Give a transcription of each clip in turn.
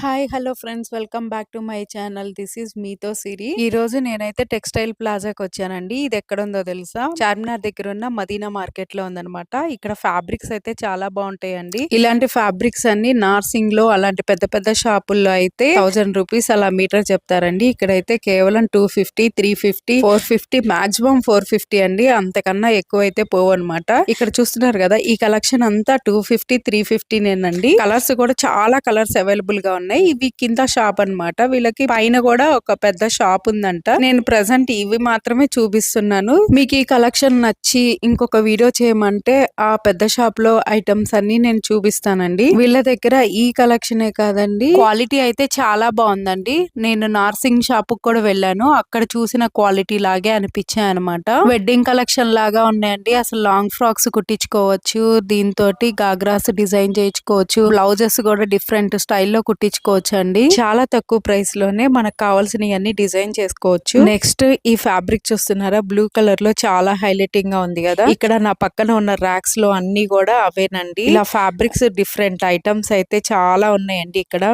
Hi hello friends. Welcome back to my channel. This is మీతో సిరి. ఈ రోజు నేనైతే టెక్స్టైల్ ప్లాజాకి వచ్చానండి. ఇది ఎక్కడ ఉందో తెలుసా? చార్మినార్ దగ్గర ఉన్న మదీనా మార్కెట్లో ఉందన్నమాట. ఇక్కడ ఫ్యాబ్రిక్స్ అయితే చాలా బాగుంటాయండి. ఇలాంటి ఫ్యాబ్రిక్స్ అన్ని నార్సింగ్లో అలాంటి పెద్ద పెద్ద షాపుల్లో అయితే థౌజండ్ రూపీస్ అలా మీటర్ చెప్తారండి. ఇక్కడైతే కేవలం two fifty three fifty four fifty maximum four fifty అండి. అంతకన్నా ఎక్కువ అయితే పోవు అనమాట ఇక్కడ చూస్తున్నారు కదా ఈ కలెక్షన్ అంతా టూ ఫిఫ్టీ త్రీ ఫిఫ్టీ నేనండి కలర్స్ కూడా చాలా కలర్స్ అవైలబుల్గా ఉన్నాయి ఇవి కింద షాప్ అన్నమాట. వీళ్ళకి పైన కూడా ఒక పెద్ద షాప్ ఉందంట. నేను ప్రజెంట్ ఇవి మాత్రమే చూపిస్తున్నాను. మీకు ఈ కలెక్షన్ నచ్చి ఇంకొక వీడియో చేయమంటే ఆ పెద్ద షాప్లో ఐటమ్స్ అన్ని నేను చూపిస్తానండి. వీళ్ళ దగ్గర ఈ కలెక్షనే కాదండి. క్వాలిటీ అయితే చాలా బాగుందండి. నేను నార్సింగ్ షాప్ కూడా వెళ్ళాను. అక్కడ చూసిన క్వాలిటీ లాగే అనిపించాయి అనమాట వెడ్డింగ్ కలెక్షన్ లాగా ఉన్నాయండి. అసలు లాంగ్ ఫ్రాక్స్ కుట్టించుకోవచ్చు. దీంతో గాగ్రాస్ డిజైన్ చేయించుకోవచ్చు. బ్లౌజెస్ కూడా డిఫరెంట్ స్టైల్లో కుట్టించు అండి చాలా తక్కువ ప్రైస్లోనే మనకు కావాల్సినవన్నీ డిజైన్ చేసుకోవచ్చు. నెక్స్ట్ ఈ ఫ్యాబ్రిక్ చూస్తున్నారా? బ్లూ కలర్లో చాలా హైలైటింగ్గా ఉంది కదా? ఇక్కడ నా పక్కన ఉన్న ర్యాక్స్లో అన్ని కూడా అవేనండి. ఇలా ఫ్యాబ్రిక్స్ డిఫరెంట్ ఐటమ్స్ అయితే చాలా ఉన్నాయండి ఇక్కడ.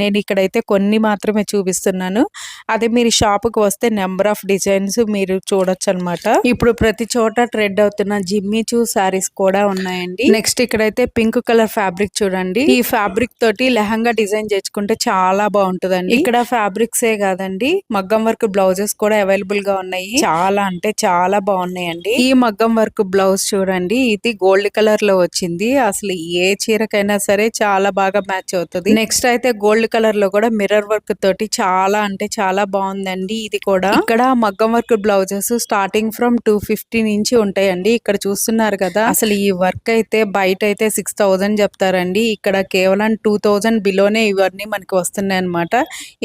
నేను ఇక్కడైతే కొన్ని మాత్రమే చూపిస్తున్నాను. అదే మీరు షాప్కు వస్తే నెంబర్ ఆఫ్ డిజైన్స్ మీరు చూడొచ్చు అనమాట ఇప్పుడు ప్రతి చోట ట్రెడ్ అవుతున్న జిమ్మి చూ సారీస్ కూడా ఉన్నాయండి. నెక్స్ట్ ఇక్కడైతే పింక్ కలర్ ఫ్యాబ్రిక్ చూడండి. ఈ ఫ్యాబ్రిక్ తోటి లెహంగా డిజైన్ చేసుకుంటే చాలా బాగుంటుందండి. ఇక్కడ ఫ్యాబ్రిక్స్ ఏ కాదండి మగ్గం వర్క్ బ్లౌజెస్ కూడా అవైలబుల్గా ఉన్నాయి. చాలా అంటే చాలా బాగున్నాయండి. ఈ మగ్గం వర్క్ బ్లౌజ్ చూడండి ఇది గోల్డ్ కలర్లో వచ్చింది. అసలు ఏ చీరకైనా సరే చాలా బాగా మ్యాచ్ అవుతుంది. నెక్స్ట్ అయితే గోల్డ్ కలర్లో కూడా మిర్రర్ వర్క్ తోటి చాలా అంటే చాలా బాగుందండి ఇది కూడా. ఇక్కడ మగ్గం work blouses starting from two fifty నుంచి ఉంటాయండి ఇక్కడ చూస్తున్నారు కదా. అసలు ఈ వర్క్ అయితే బయట అయితే సిక్స్ థౌజండ్ చెప్తారండి. ఇక్కడ కేవలం టూ థౌజండ్ బిలోనే ఇవన్నీ మనకి వస్తున్నాయి అనమాట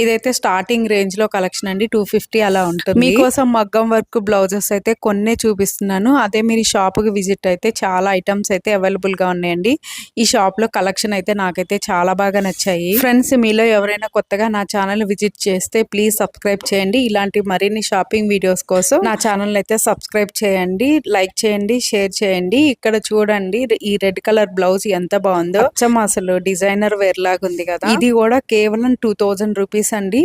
ఇదైతే స్టార్టింగ్ రేంజ్లో కలెక్షన్ అండి. టూ ఫిఫ్టీ అలా ఉంటుంది. మీకోసం మగ్గం వర్క్ బ్లౌజెస్ అయితే కొన్నే చూపిస్తున్నాను. అదే మీరు షాప్కి విజిట్ అయితే చాలా ఐటమ్స్ అయితే అవైలబుల్గా ఉన్నాయండి. ఈ షాప్లో కలెక్షన్ అయితే నాకైతే చాలా బాగా నచ్చాయి. ఫ్రెండ్స్ మీలో ఎవరైనా కొత్తగా నా ఛానల్ విజిట్ చేస్తే ప్లీజ్ సబ్స్క్రైబ్ చేయండి. ఇలాంటి మరిన్ని షాపింగ్ వీడియోస్ కోసం నా ఛానల్ అయితే సబ్స్క్రైబ్ చేయండి. లైక్ చేయండి షేర్ చేయండి. ఇక్కడ చూడండి ఈ రెడ్ కలర్ బ్లౌజ్ ఎంత బాగుందో. అచ్చం అసలు డిజైనర్ వేర్ లాగా ఉంది కదా. ఇది కూడా కేవలం టూ థౌజండ్ రూపీస్ అండి.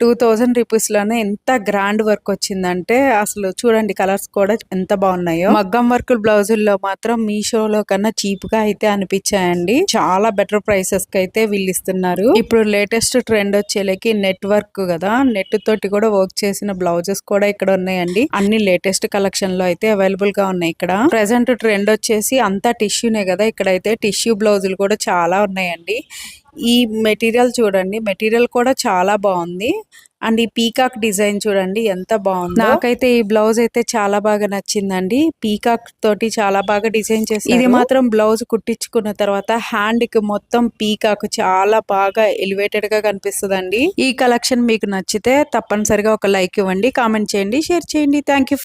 టూ థౌజండ్ రూపీస్లోనే ఎంత గ్రాండ్ వర్క్ వచ్చిందంటే అసలు చూడండి కలర్స్ కూడా ఎంత బాగున్నాయో. మగ్గం వర్క్ బ్లౌజుల్లో మాత్రం మీషోలో కన్నా చీప్గా అయితే అనిపించాయండి. చాలా బెటర్ ప్రైసెస్కి అయితే వీళ్ళు ఇస్తున్నారు ఇప్పుడు లేటెస్ట్ ట్రెండ్ వచ్చేలకి నెట్ వర్క్ కదా నెట్ తోటి కూడా వర్క్ చేసిన బ్లౌజెస్ కూడా ఇక్కడ ఉన్నాయండి. అన్ని లేటెస్ట్ కలెక్షన్లో అయితే అవైలబుల్గా ఉన్నాయి ఇక్కడ. ప్రెసెంట్ ట్రెండ్ వచ్చేసి అంతా టిష్యూనే కదా ఇక్కడైతే టిష్యూ బ్లౌజులు కూడా చాలా ఉన్నాయండి. ఈ మెటీరియల్ చూడండి మెటీరియల్ కూడా చాలా బాగుంది. అండ్ ఈ పీకాక్ డిజైన్ చూడండి ఎంత బాగుంది. నాకైతే ఈ బ్లౌజ్ అయితే చాలా బాగా నచ్చిందండి. పీకాక్ తోటి చాలా బాగా డిజైన్ చేసి ఇది మాత్రం బ్లౌజ్ కుట్టించుకున్న తర్వాత హ్యాండ్కి మొత్తం పీకాక్ చాలా బాగా ఎలివేటెడ్గా కనిపిస్తుందండి. ఈ కలెక్షన్ మీకు నచ్చితే తప్పనిసరిగా ఒక లైక్ ఇవ్వండి కామెంట్ చేయండి షేర్ చేయండి. Thank you